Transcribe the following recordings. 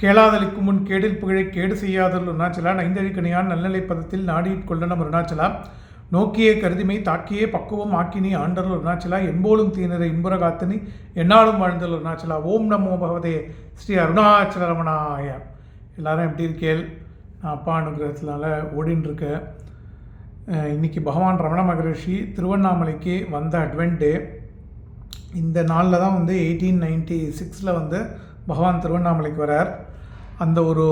கேளாதலிக்கு முன் கேடில் புகழை கேடு செய்யாதல் அருணாச்சலா நைந்தழிக்கணியான் நல்நிலை பதத்தில் நாடியிற் கொள்ளனம் அருணாச்சலா. நோக்கியே கருதிமை தாக்கியே பக்குவம் ஆக்கினி ஆண்டல் அருணாச்சலா. என்போலும் தீனரை இன்புற காத்தினி என்னாலும் வாழ்ந்தல் அருணாச்சலா. ஓம் நமோ பகவதே ஸ்ரீ அருணாச்சல ரமணாய. எல்லாரும் எப்படி இருக்கேள் நான் அப்பா அனுகிரகத்தினால ஓடின்னு இருக்கேன் இன்னைக்கு பகவான் ரமண மகரிஷி திருவண்ணாமலைக்கு வந்த அட்வென்ட்டு இந்த நாளில் தான் வந்து எயிட்டீன் நைன்டி சிக்ஸில் வந்து பகவான் திருவண்ணாமலைக்கு வரார். அந்த ஒரு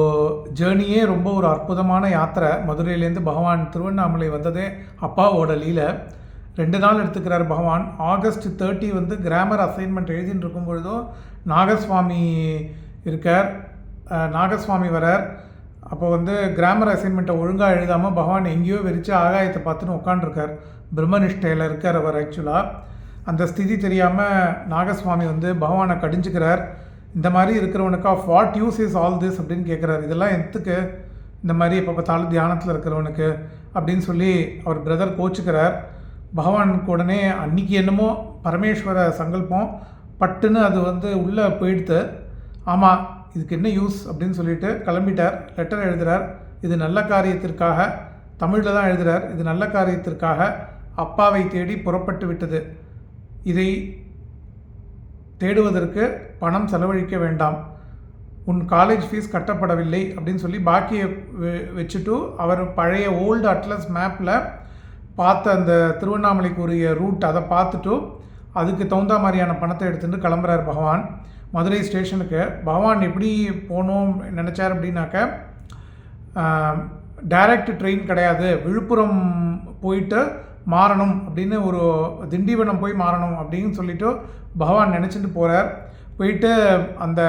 ஜேர்னியே ரொம்ப ஒரு அற்புதமான யாத்திரை. மதுரையிலேருந்து பகவான் திருவண்ணாமலை வந்ததே அப்பாவோட லீல. ரெண்டு நாள் எடுத்துக்கிறார் பகவான். ஆகஸ்ட் தேர்ட்டி வந்து கிராமர் அசைன்மெண்ட் எழுதின்னு இருக்கும் பொழுதும் நாகசுவாமி இருக்கார். நாகசுவாமி வரார். அப்போ வந்து கிராமர் அசைன்மெண்ட்டை ஒழுங்காக எழுதாமல் பகவான் எங்கேயோ வெறிச்சு ஆகாயத்தை பார்த்துன்னு உட்காண்டிருக்கார் பிரம்மனிஷ்டையில் இருக்கார் அவர் ஆக்சுவலாக அந்த ஸ்திதி தெரியாமல் நாகசுவாமி வந்து பகவானை கடிஞ்சுக்கிறார். இந்த மாதிரி இருக்கிறவனுக்கா what use is all this அப்படின்னு கேட்குறாரு இதெல்லாம் எத்துக்கு இந்த மாதிரி இப்போ பார்த்தாலும் தியானத்தில் இருக்கிறவனுக்கு அப்படின்னு சொல்லி அவர் பிரதர் கோச்சுக்கிறார். பகவானுக்கு உடனே அன்னைக்கு என்னமோ பரமேஸ்வர சங்கல்பம் பட்டுன்னு அது வந்து உள்ளே போயிடுத்து ஆமாம் இதுக்கு என்ன யூஸ் அப்படின்னு சொல்லிட்டு கிளம்பிட்டார். லெட்டர் எழுதுகிறார் இது நல்ல காரியத்திற்காக தமிழில் தான் எழுதுகிறார் இது நல்ல காரியத்திற்காக அப்பாவை தேடி புறப்பட்டு விட்டது. இதை தேடுவதற்கு பணம் செலவழிக்க வேண்டாம். உன் காலேஜ் ஃபீஸ் கட்டப்படவில்லை அப்படின்னு சொல்லி பாக்கியை வெ- வச்சுட்டு அவர் பழைய ஓல்டு அட்லஸ் மேப்பில் பார்த்த அந்த திருவண்ணாமலைக்கு உரிய ரூட் அதை பார்த்துட்டு அதுக்கு தகுந்த மாதிரியான பணத்தை எடுத்துகிட்டு கிளம்புறார் பகவான். மதுரை ஸ்டேஷனுக்கு. பகவான் எப்படி போகணும் நினச்சார் அப்படின்னாக்க டைரக்ட் ட்ரெயின் கிடையாது. விழுப்புரம் போயிட்டு மாறணும் அப்படின்னு ஒரு திண்டிவனம் போய் மாறணும் அப்படின்னு சொல்லிட்டு பகவான் நினச்சிட்டு போகிறார் போயிட்டு அந்த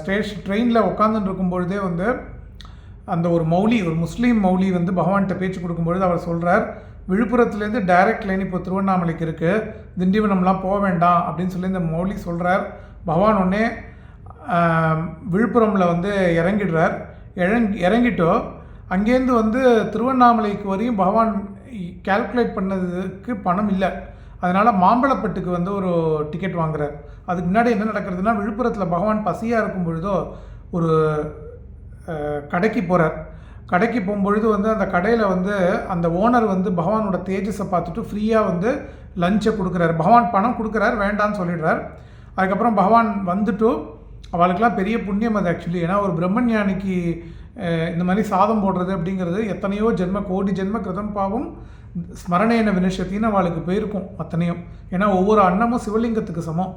ஸ்டேஷன் ட்ரெயினில் உட்காந்துட்டு இருக்கும்பொழுதே வந்து அந்த ஒரு மௌலி ஒரு முஸ்லீம் மௌலி வந்து பகவான்கிட்ட பேச்சு கொடுக்கும்பொழுது அவர் சொல்கிறார் விழுப்புரத்துலேருந்து டைரக்ட் லைன் இப்போ திருவண்ணாமலைக்கு இருக்குது திண்டிவனம்லாம் போக வேண்டாம். அப்படின்னு சொல்லி இந்த மௌலி சொல்கிறார் பகவான் உடனே விழுப்புரமில் வந்து இறங்கிடுறார். இறங் இறங்கிட்டோ அங்கேருந்து வந்து திருவண்ணாமலைக்கு வரையும் பகவான் கேல்குலேட் பண்ணதுக்கு பணம் இல்லை. அதனால் மாம்பழப்பட்டுக்கு வந்து ஒரு டிக்கெட் வாங்குறார். அதுக்கு முன்னாடி என்ன நடக்கிறதுனா விழுப்புரத்தில் பகவான் பசியாக இருக்கும் பொழுதோ ஒரு கடைக்கு போகிறார் கடைக்கு போகும்பொழுது வந்து அந்த கடையில் வந்து அந்த ஓனர் வந்து பகவானோட தேஜஸை பார்த்துட்டு ஃப்ரீயாக வந்து லஞ்சை கொடுக்குறாரு. பகவான் பணம் கொடுக்குறாரு வேண்டான்னு சொல்லிடுறார். அதுக்கப்புறம் பகவான் வந்துட்டு அவளுக்கெல்லாம் பெரிய புண்ணியம் அது ஆக்சுவலி ஏன்னா ஒரு பிரம்மஞானிக்கு இந்த மாதிரி சாதம் போடுறது அப்படிங்கிறது எத்தனையோ ஜென்ம கோடி ஜென்ம கிருதம் பாவம் ஸ்மரணேன வினிஷத்தின்னு அவளுக்கு போயிருக்கும் அத்தனையும். ஏன்னா ஒவ்வொரு அன்னமும் சிவலிங்கத்துக்கு சமம்.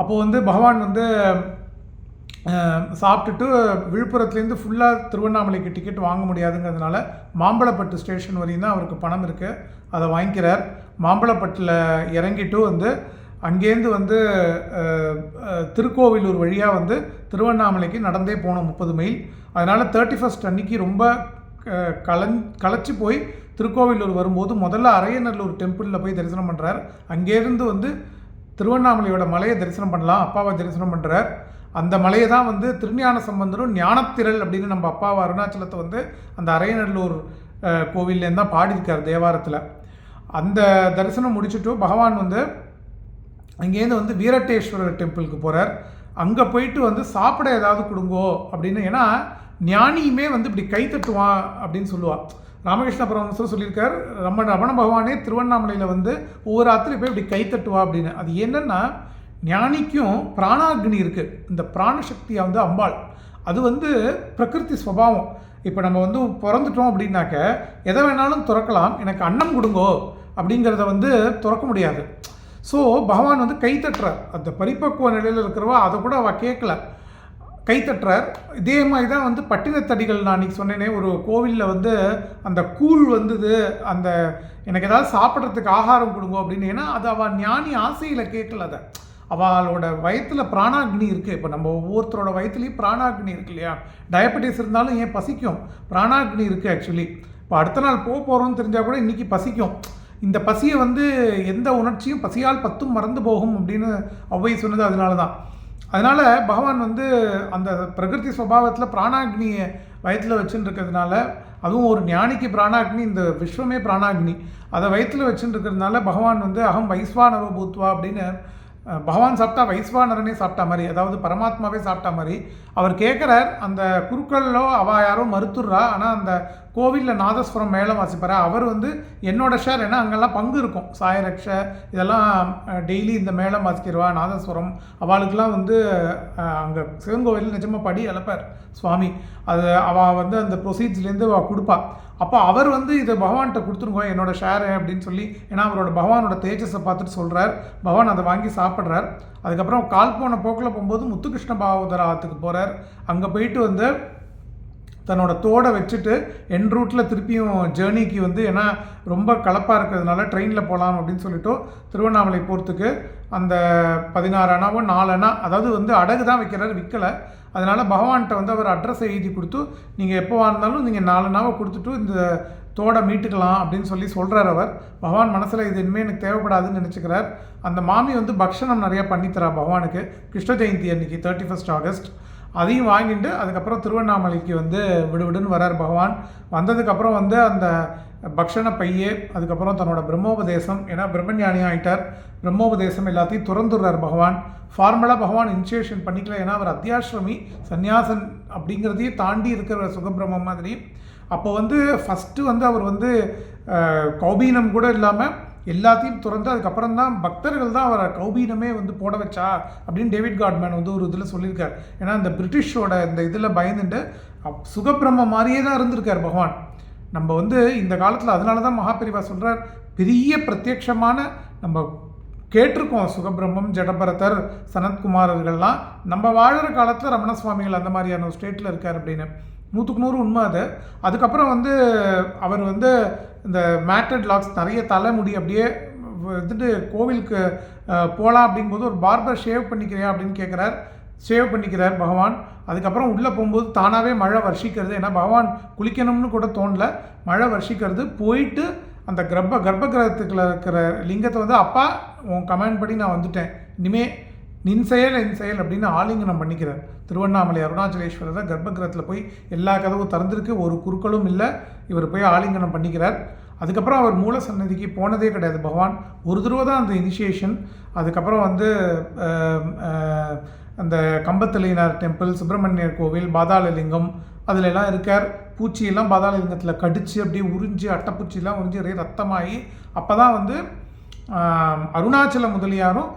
அப்போது வந்து பகவான் வந்து சாப்பிட்டுட்டு விழுப்புரத்துலேருந்து ஃபுல்லாக திருவண்ணாமலைக்கு டிக்கெட் வாங்க முடியாதுங்கிறதுனால மாம்பழப்பட்டு ஸ்டேஷன் வரையும் தான் அவருக்கு பணம் இருக்குது அதை வாங்கிக்கிறார். மாம்பழப்பட்டில் இறங்கிட்டு வந்து அங்கேருந்து வந்து திருக்கோவிலூர் வழியாக வந்து திருவண்ணாமலைக்கு நடந்தே போனோம் முப்பது மைல். அதனால் தேர்ட்டி ஃபஸ்ட் அன்னைக்கு ரொம்ப கலந் கலஞ் களைச்சி போய் திருக்கோவிலூர் வரும்போது முதல்ல அரையநல்லூர் டெம்பிளில் போய் தரிசனம் பண்ணுறார் அங்கேருந்து வந்து திருவண்ணாமலையோட மலையை தரிசனம் பண்ணலாம் அப்பாவை தரிசனம் பண்ணுறார் அந்த மலையை தான் வந்து திருஞான சம்பந்தரும் ஞானத்திரள் அப்படின்னு நம்ம அப்பாவை அருணாச்சலத்தை வந்து அந்த அரையநல்லூர் கோவில்லேருந்து தான் பாடியிருக்கார் தேவாரத்தில். அந்த தரிசனம் முடிச்சுட்டு பகவான் வந்து அங்கேருந்து வந்து வீரட்டேஸ்வரர் டெம்பிளுக்கு போகிறார் அங்கே போயிட்டு வந்து சாப்பிட ஏதாவது கொடுங்கோ அப்படின்னு. ஏன்னா ஞானியுமே வந்து இப்படி கை தட்டுவான் அப்படின்னு சொல்லுவாள் ராமகிருஷ்ண பரமஹம்சர் சொல்லியிருக்கார் ரம ரமண பகவானே திருவண்ணாமலையில் வந்து ஒவ்வொரு ஆத்திரையும் போய் இப்படி கை தட்டுவா அப்படின்னு. அது என்னென்னா ஞானிக்கும் பிராணாக்னி இருக்குது இந்த பிராணசக்தியை வந்து அம்பாள். அது வந்து பிரகிருதி ஸ்வபாவம். இப்போ நம்ம வந்து பிறந்துட்டோம் அப்படின்னாக்க எதை வேணாலும் திறக்கலாம். எனக்கு அன்னம் கொடுங்கோ அப்படிங்கிறத வந்து திறக்க முடியாது. ஸோ பகவான் வந்து கை தட்டுறார். அந்த பரிபக்குவ நிலையில் இருக்கிறவா அதை கூட அவள் கேட்கல கை தட்டுறார். இதே மாதிரி தான் வந்து பட்டினத்தடிகள் நான் அன்றைக்கி சொன்னேனே ஒரு கோவிலில் வந்து அந்த கூழ் வந்தது அந்த எனக்கு ஏதாவது சாப்பிட்றதுக்கு ஆகாரம் கொடுங்க அப்படின்னு. ஏன்னா அது அவள் ஞானி ஆசையில் கேட்கல அதை. அவளோட வயத்தில் பிராணாக்னி இருக்குது இப்போ நம்ம ஒவ்வொருத்தரோட வயத்துலேயும் பிராணாக்னி இருக்கு இல்லையா? டயபெட்டிஸ் இருந்தாலும் ஏன் பசிக்கும்? பிராணாக்னி இருக்குது ஆக்சுவலி இப்போ அடுத்த நாள் போக போகிறோம்னு தெரிஞ்சால் கூட இன்றைக்கி பசிக்கும். இந்த பசியை வந்து எந்த உணர்ச்சியும் பசியால் பத்தும் மறந்து போகும் அப்படின்னு ஔவை சொன்னது அதனால தான் அதனால் பகவான் வந்து அந்த பிரகிருதி ஸ்வபாவத்தில் பிராணாக்னியை வயத்தில் வச்சுன்னு இருக்கிறதுனால அதுவும் ஒரு ஞானிக்கு பிராணாக்னி இந்த விஸ்வமே பிராணாக்னி அதை வயிற்றில் வச்சுன்னு இருக்கிறதுனால பகவான் வந்து அகம் வைஸ்வானவ பூத்வா அப்படின்னு பகவான் சாப்பிட்டா வைஸ்வானரனே சாப்பிட்டா மாதிரி அதாவது பரமாத்மாவே சாப்பிட்டா மாதிரி அவர் கேட்குறார் அந்த குருக்களோ அவ யாரோ மறுத்துடுறா ஆனால் அந்த கோவிலில் நாதஸ்வரம் மேளம் வாசிப்பார். அவர் வந்து என்னோட ஷேர் ஏன்னா அங்கெல்லாம் பங்கு இருக்கும். சாயரக்ஷ இதெல்லாம் டெய்லி இந்த மேளம் வாசிக்கிறவா நாதஸ்வரம் அவளுக்கெல்லாம் வந்து அங்கே சிவங்கோவில் நிஜமாக படி அளப்பார். சுவாமி அது அவள் வந்து அந்த ப்ரொசீட்ஸ்லேருந்து அவள் கொடுப்பா. அப்போ அவர் வந்து இதை பகவான்கிட்ட கொடுத்துருங்க என்னோட ஷேரு அப்படின்னு சொல்லி ஏன்னா அவரோட பகவானோட தேஜஸை பார்த்துட்டு சொல்கிறார் பகவான் அதை வாங்கி சாப்பிட்றார். அதுக்கப்புறம் கால் போன போக்கில் போகும்போது முத்துகிருஷ்ண பாகவதராத்துக்கு போகிறார் அங்கே போயிட்டு வந்து தன்னோட தோடை வச்சுட்டு என் ரூட்டில் திருப்பியும் ஜேர்னிக்கு வந்து ஏன்னா ரொம்ப கலப்பாக இருக்கிறதுனால ட்ரெயினில் போகலாம் அப்படின்னு சொல்லிட்டு திருவண்ணாமலை போகிறதுக்கு அந்த பதினாறு அணாவோ நாலு அணா அதாவது வந்து அடகு தான் வைக்கிறாரு விற்கலை அதனால் பகவான்கிட்ட வந்து அவர் அட்ரஸை எழுதி கொடுத்து நீங்கள் எப்போவா இருந்தாலும் நீங்கள் நாலு நாவை கொடுத்துட்டு இந்த தோடை மீட்டுக்கலாம் அப்படின்னு சொல்லி சொல்கிறார் அவர். பகவான் மனசில் இது இனிமேல் எனக்கு தேவைப்படாதுன்னு நினச்சிக்கிறார். அந்த மாமி வந்து பக்ஷணம் நிறையா பண்ணித்தரா பகவானுக்கு. கிருஷ்ண ஜெயந்தி அன்னைக்கு தேர்ட்டி ஃபஸ்ட் ஆகஸ்ட் அதையும் வாங்கிட்டு அதுக்கப்புறம் திருவண்ணாமலைக்கு வந்து விடுவிடுன்னு வரார் பகவான். வந்ததுக்கப்புறம் வந்து அந்த பக்ஷண பையே அதுக்கப்புறம் தன்னோட பிரம்மோபதேசம் ஏன்னா பிரம்மஞானி ஆகிட்டார் பிரம்மோபதேசம் எல்லாத்தையும் துறந்துடுறார் பகவான். ஃபார்மலாக பகவான் இனிஷியேஷன் பண்ணிக்கல ஏன்னா அவர் அத்தியாசிரமி சன்னியாசன் அப்படிங்கிறதையும் தாண்டி இருக்கிற சுகபிரம்மம் மாதிரி அப்போ வந்து ஃபஸ்ட்டு வந்து அவர் வந்து கௌபீனம் கூட இல்லாமல் எல்லாத்தையும் துறந்து அதுக்கப்புறம் தான் பக்தர்கள் தான் அவரை கௌபீனமே வந்து போட வச்சா அப்படின்னு டேவிட் காட்மேன் வந்து ஒரு இதில் சொல்லியிருக்கார். ஏன்னா இந்த பிரிட்டிஷோட இந்த இதில் பயந்துட்டு அப்- மாதிரியே தான் இருந்திருக்கார் பகவான். நம்ம வந்து இந்த காலத்தில் அதனால தான் மகாபெரிவா சொல்கிறார் பெரிய பிரத்யட்சமான நம்ம கேட்டிருக்கோம் சுகபிரம்மம் ஜடபரதர் சனத்குமாரர்கள்லாம். நம்ம வாழ்கிற காலத்தில் ரமண சுவாமிகள் அந்த மாதிரியான ஒரு ஸ்டேட்டில் இருக்கார் அப்படின்னு. நூற்றுக்கு நூறு உண்மை அது. அதுக்கப்புறம் வந்து அவர் வந்து இந்த மேட்டட் லாக்ஸ் நிறைய தலைமுடி அப்படியே வந்துட்டு கோவிலுக்கு போகலாம் அப்படிங்கும்போது ஒரு பார்பர் ஷேவ் பண்ணிக்கிறியா அப்படின்னு கேட்குறார் ஷேவ் பண்ணிக்கிறார் பகவான். அதுக்கப்புறம் உள்ளே போகும்போது தானாகவே மழை வர்ஷிக்கிறது. ஏன்னா பகவான் குளிக்கணும்னு கூட தோணல. மழை வர்ஷிக்கிறது. போயிட்டு அந்த கர்ப்ப கர்ப்ப கிரகத்துக்குள்ள இருக்கிற லிங்கத்தை வந்து அப்பா உன் கமெண்ட் படி நான் வந்துட்டேன். இனிமே நின் செயல் என் செயல் அப்படின்னு ஆலிங்கனம் பண்ணிக்கிறார். திருவண்ணாமலை அருணாச்சலேஸ்வரர் கர்ப்பகிரகத்தில் போய் எல்லா கதவும் திறந்திருக்கு ஒரு குறுக்களும் இல்லை. இவர் போய் ஆலிங்கனம் பண்ணிக்கிறார். அதுக்கப்புறம் அவர் மூல சன்னதிக்கு போனதே கிடையாது. பகவான் ஒரு தடவை தான் அந்த இனிஷியேஷன் அதுக்கப்புறம் வந்து அந்த கம்பத்தலையினார் டெம்பிள் சுப்பிரமணியர் கோவில் பாதாளலிங்கம் அதிலெல்லாம் இருக்கார். பூச்சியெல்லாம் பாதாளலிங்கத்தில் கடித்து அப்படியே உறிஞ்சு அட்டைப்பூச்சியெல்லாம் உறிஞ்சு ஒரே ரத்தமாகி அப்போ தான் வந்து அருணாச்சல முதலியாரும்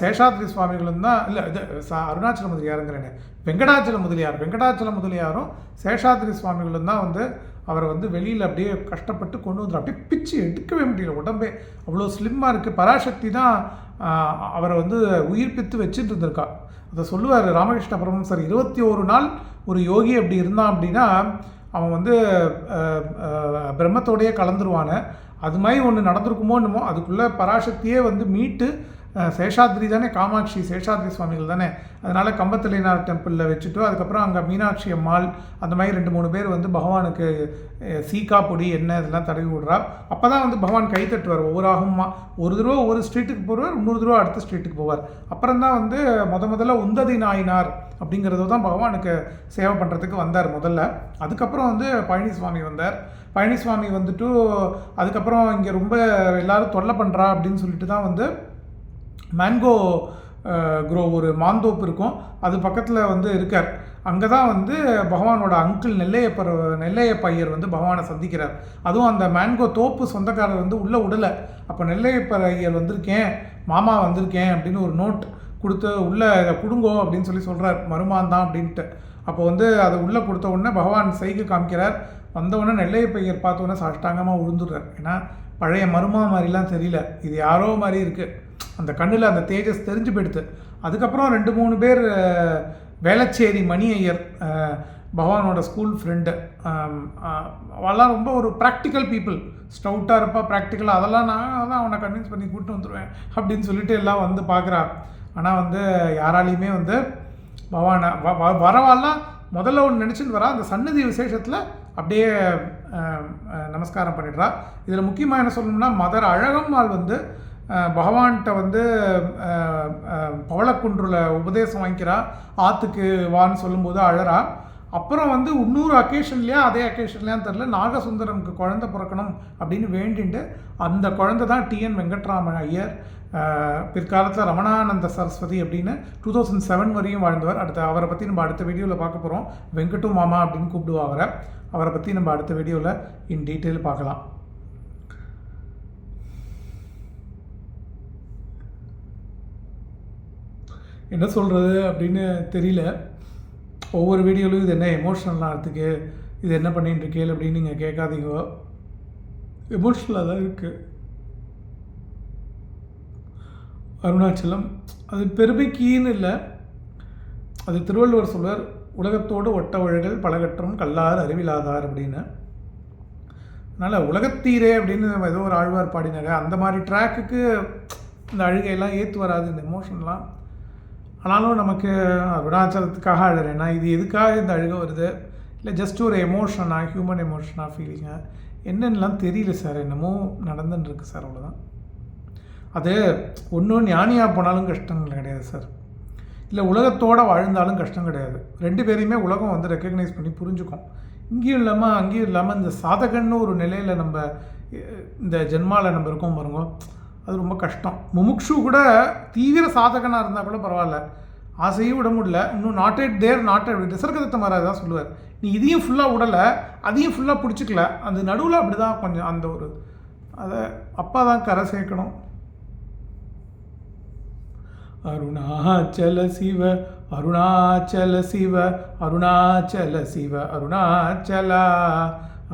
சேஷாத்ரி சுவாமிகளும் தான் இல்லை இது அருணாச்சல முதலியாருங்கிறேன் வெங்கடாச்சல முதலியார் வெங்கடாச்சல முதலியாரும் சேஷாத்ரி சுவாமிகளும் தான் வந்து அவரை வந்து வெளியில் அப்படியே கஷ்டப்பட்டு கொண்டு வந்து அப்படியே பிச்சு எடுக்கவே முடியல. உடம்பே அவ்வளோ ஸ்லிம்மாக இருக்குது பராசக்தி தான் அவரை வந்து உயிர்ப்பித்து வச்சுட்டு இருந்திருக்கா. அதை சொல்லுவார் ராமகிருஷ்ண பரமஹம்சர் இருபத்தி ஒரு நாள் ஒரு யோகி அப்படி இருந்தான் அப்படின்னா அவன் வந்து பிரம்மத்தோடையே கலந்துருவான. அது மாதிரி ஒன்று நடந்திருக்குமோ என்னமோ அதுக்குள்ளே பராசக்தியே வந்து மீட்டு சேஷாத்ரி தானே காமாட்சி சேஷாத்ரி சுவாமிகள் தானே. அதனால் கம்பத்திலைனார் டெம்பிளில் வச்சுட்டு அதுக்கப்புறம் அங்கே மீனாட்சி அம்மாள் அந்த மாதிரி ரெண்டு மூணு பேர் வந்து பகவானுக்கு சீக்கா பொடி என்ன இதெல்லாம் தடவி விடுறா. அப்போ தான் வந்து பகவான் கை தட்டுவார் ஒவ்வொரு ஆகுமா ஒரு தடவை ஒரு ஸ்ட்ரீட்டுக்கு போடுவார் இன்னொரு தடவை அடுத்த ஸ்ட்ரீட்டுக்கு போவார். அப்புறம் தான் வந்து முத முதல்ல உந்ததி நாயினார் அப்படிங்கிறது தான் பகவானுக்கு சேவை பண்ணுறதுக்கு வந்தார் முதல்ல. அதுக்கப்புறம் வந்து பழனிசுவாமி வந்தார். பழனிசுவாமி வந்துட்டு அதுக்கப்புறம் இங்கே ரொம்ப எல்லோரும் தொல்லை பண்ணுறா அப்படின்னு சொல்லிட்டு தான் வந்து மேங்கோ க்ரோ ஒரு மாந்தோப்பு இருக்கும். அது பக்கத்தில் வந்து இருக்கார். அங்கே தான் வந்து பகவானோட அங்கிள் நெல்லையப்பர் நெல்லையப்பையர் வந்து பகவானை சந்திக்கிறார். அதுவும் அந்த மேங்கோ தோப்பு சொந்தக்காரர் வந்து உள்ளே விடலை அப்போ நெல்லையப்பர் ஐயர் வந்திருக்கேன் மாமா வந்திருக்கேன் அப்படின்னு ஒரு நோட் கொடுத்து உள்ளே இதை கொடுங்கோ அப்படின்னு சொல்லி சொல்கிறார் மருமான் தான் அப்படின்ட்டு. அப்போ வந்து அதை உள்ளே கொடுத்த உடனே பகவான் செய்கை காமிக்கிறார். வந்தவுடனே நெல்லைய நெல்லையப்பையர் பார்த்த உடனே சாஷ்டாங்கமாக விழுந்துடுறார் ஏன்னா பழைய மருமா மாதிரிலாம் தெரியல. இது யாரோ மாதிரி இருக்குது அந்த கண்ணில் அந்த தேஜஸ் தெரிஞ்சு போயிடுது. அதுக்கப்புறம் ரெண்டு மூணு பேர் வேளச்சேரி மணி ஐயர் பகவானோட ஸ்கூல் ஃப்ரெண்டு அவெல்லாம் ரொம்ப ஒரு ப்ராக்டிக்கல் பீப்புள் ஸ்டவுட்டாக இருப்பா ப்ராக்டிக்கலாக அதெல்லாம் நான் தான் அவனை கன்வின்ஸ் பண்ணி கூப்பிட்டு வந்துடுவேன் அப்படின்னு சொல்லிட்டு எல்லாம் வந்து பார்க்குறா ஆனால் வந்து யாராலையுமே வந்து பவானை வ வ- வரவாலாம் முதல்ல ஒன்று நினச்சிட்டு வரா. அந்த சன்னதி விசேஷத்தில் அப்படியே நமஸ்காரம் பண்ணிடுறா. இதில் முக்கியமாக என்ன சொல்லணும்னா மதர் அழகம்மாள் வந்து பகவான்கிட்ட வந்து பவளக்குன்றில் பவளக்குன்றுல உபதேசம் வாங்கிக்கிறா. ஆற்றுக்கு வான்னு சொல்லும்போது அழறா. அப்புறம் வந்து இன்னொரு அக்கேஷன்லையா அதே அக்கேஷன்லையான்னு தெரில நாகசுந்தரமுக்கு குழந்தை பிறக்கணும் அப்படின்னு வேண்டிட்டு அந்த குழந்தை தான் டிஎன் வெங்கட்ராமன் ஐயர். பிற்காலத்தில் ரமணானந்த சரஸ்வதி அப்படின்னு டூ தௌசண்ட் செவன் வரையும் வாழ்ந்தவர். அடுத்த அவரை பற்றி நம்ம அடுத்த வீடியோவில் பார்க்க போகிறோம் வெங்கட்டு மாமா அப்படின்னு கூப்பிடுவா அவரை. அவரை பற்றி நம்ம அடுத்த வீடியோவில் இன் டீட்டெயில் பார்க்கலாம். என்ன சொல்கிறது அப்படின்னு தெரியல. ஒவ்வொரு வீடியோலையும் இது என்ன எமோஷ்னலாக இருக்குது இது என்ன பண்ணிட்டு இருக்கேள் அப்படின்னு நீங்கள் கேட்காதீங்க. எமோஷ்னலாக தான் இருக்குது அருணாச்சலம். அது பெருமைக்கின்னு இல்லை. அது திருவள்ளுவர் சொல்வர் உலகத்தோடு ஒட்ட ஒழுகல் பலகற்றும் கல்லார் அறிவிலாதார் அப்படின்னு. அதனால் உலகத்தீரே அப்படின்னு நம்ம ஏதோ ஒரு ஆழ்வார் பாடினாங்க அந்த மாதிரி ட்ராக்குக்கு இந்த அழுகையெல்லாம் ஏற்று வராது இந்த எமோஷன்லாம். ஆனாலும் நமக்கு அருணாச்சலத்துக்காக அழுறேன்னா இது எதுக்காக இந்த அழுகை வருது? இல்லை ஜஸ்ட் ஒரு எமோஷனாக ஹியூமன் எமோஷனாக ஃபீலிங்காக என்னென்னலாம் தெரியல சார். என்னமோ நடந்துன்னு சார் அவ்வளோதான் அது ஒன்றும் ஞானியாக போனாலும் கஷ்டம் கிடையாது சார் இல்லை உலகத்தோடு வாழ்ந்தாலும் கஷ்டம் கிடையாது. ரெண்டு பேரையுமே உலகம் வந்து ரெக்கக்னைஸ் பண்ணி புரிஞ்சுக்கும். இங்கேயும் இல்லாமல் அங்கேயும் இல்லாமல் இந்த சாதகன்னு ஒரு நிலையில் நம்ம இந்த ஜென்மாவில் நம்ம இருக்கோம் பாருங்க அது ரொம்ப கஷ்டம். முமுக்ஷு கூட தீவிர சாதகனாக இருந்தால் கூட பரவாயில்ல. ஆசையும் விட முடியல. இன்னும் not yet there not yet Nisargadatta மாதிரி தான் சொல்லுவார். நீ இதையும் ஃபுல்லாக விடலை அதையும் ஃபுல்லாக பிடிச்சிக்கல. அந்த நடுவில் அப்படி தான் கொஞ்சம் அந்த ஒரு அதை அப்பா தான் கரை சேர்க்கணும். அருணாச்சல சிவ அருணாச்சல சிவ அருணாச்சல சிவ அருணாச்சலா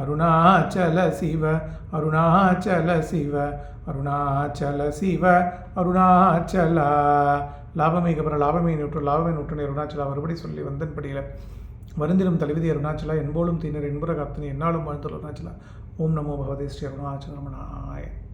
அருணாச்சல சிவ அருணாச்சல சிவ அருணாச்சல சிவ அருணாச்சலா. லாபமே கபர லாபமே நூற்று லாபமே நூற்று அருணாச்சலா மறுபடி சொல்லி வந்தன்படியில் வருந்திலும் தலைவிதி அருணாச்சலா என்போலும் தீனர் என்புற காத்தினி என்னாலும் வாழ்ந்துள்ள அருணாச்சலா. ஓம் நமோ பகவதே ஸ்ரீ அருணாச்சல ரமணாய